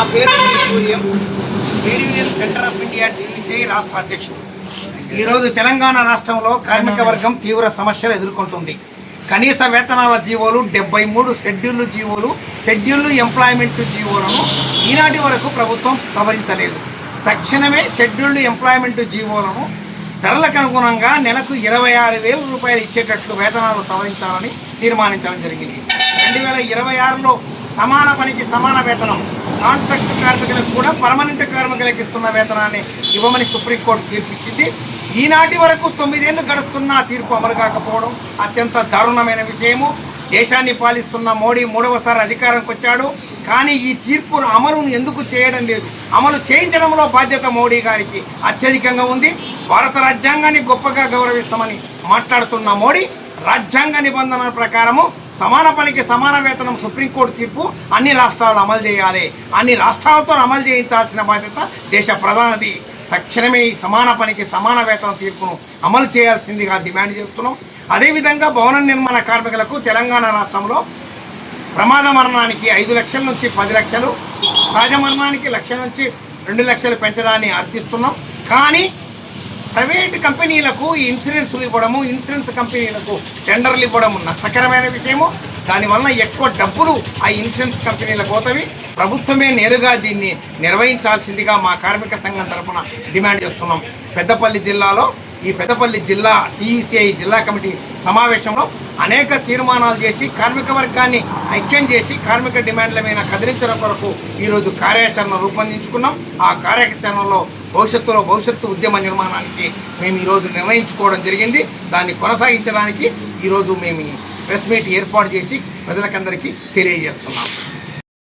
నా పేరు. Suryam trade union centre of India TCI రాష్ట్ర అధ్యక్షుడు. ఈరోజు తెలంగాణ రాష్ట్రంలో కార్మిక వర్గం తీవ్ర సమస్యలు ఎదుర్కొంటుంది. కనీస వేతనాల జీవోలు డెబ్బై మూడు షెడ్యూల్ జీవోలు షెడ్యూల్ ఎంప్లాయ్మెంట్ జీవోలను ఈనాటి వరకు ప్రభుత్వం సవరించలేదు. తక్షణమే షెడ్యూల్డ్ ఎంప్లాయ్మెంట్ జీవోలను ధరలకు అనుగుణంగా నెలకు ఇరవై ఆరు వేల రూపాయలు ఇచ్చేటట్లు వేతనాలు సవరించాలని తీర్మానించడం జరిగింది. రెండు వేల ఇరవై ఆరులో సమాన పనికి సమాన వేతనం కాంట్రాక్ట్ కార్మికులకు కూడా పర్మనెంట్ కార్మికులకు ఇస్తున్న వేతనాన్ని ఇవ్వమని సుప్రీంకోర్టు తీర్పిచ్చింది. ఈనాటి వరకు తొమ్మిదేళ్ళు గడుస్తున్న తీర్పు అమలు కాకపోవడం అత్యంత దారుణమైన విషయము. దేశాన్ని పాలిస్తున్న మోడీ మూడవసారి అధికారంకి వచ్చాడు. కానీ ఈ తీర్పును అమలును ఎందుకు చేయడం లేదు? అమలు చేయించడంలో బాధ్యత మోడీ గారికి అత్యధికంగా ఉంది. భారత రాజ్యాంగాన్ని గొప్పగా గౌరవిస్తామని మాట్లాడుతున్న మోడీ రాజ్యాంగ నిబంధనల ప్రకారము సమాన పనికి సమాన వేతనం సుప్రీంకోర్టు తీర్పు అన్ని రాష్ట్రాలు అమలు చేయాలి. అన్ని రాష్ట్రాలతో అమలు చేయించాల్సిన బాధ్యత దేశ ప్రధానది. తక్షణమే ఈ సమాన పనికి సమాన వేతన తీర్పును అమలు చేయాల్సిందిగా డిమాండ్ చేస్తున్నాం. అదేవిధంగా భవన నిర్మాణ కార్మికులకు తెలంగాణ రాష్ట్రంలో ప్రమాద మరణానికి ఐదు లక్షల నుంచి పది లక్షలు సహజ మరణానికి లక్ష నుంచి రెండు లక్షలు పెంచడాన్ని ఆర్చిస్తున్నాం కానీ ప్రైవేట్ కంపెనీలకు ఈ ఇన్సూరెన్స్లు ఇవ్వడము ఇన్సూరెన్స్ కంపెనీలకు టెండర్లు ఇవ్వడము నష్టకరమైన విషయము. దానివల్ల ఎక్కువ డబ్బులు ఆ ఇన్సూరెన్స్ కంపెనీలకు పోతవి. ప్రభుత్వమే నేరుగా దీన్ని నిర్వహించాల్సిందిగా మా కార్మిక సంఘం తరపున డిమాండ్ చేస్తున్నాం. పెద్దపల్లి జిల్లాలో ఈ పెద్దపల్లి జిల్లా టీయూసీఐ జిల్లా కమిటీ సమావేశంలో అనేక తీర్మానాలు చేసి కార్మిక వర్గాన్ని ఐక్యం చేసి కార్మిక డిమాండ్ల మీద కదిలించడం కొరకు ఈరోజు కార్యాచరణ రూపొందించుకున్నాం. ఆ కార్యాచరణలో భవిష్యత్తులో భవిష్యత్తు ఉద్యమ నిర్మాణానికి మేము ఈరోజు నిర్ణయించుకోవడం జరిగింది. దాన్ని కొనసాగించడానికి ఈరోజు మేము ప్రెస్ మీట్ ఏర్పాటు చేసి ప్రజలకందరికీ తెలియజేస్తున్నాం.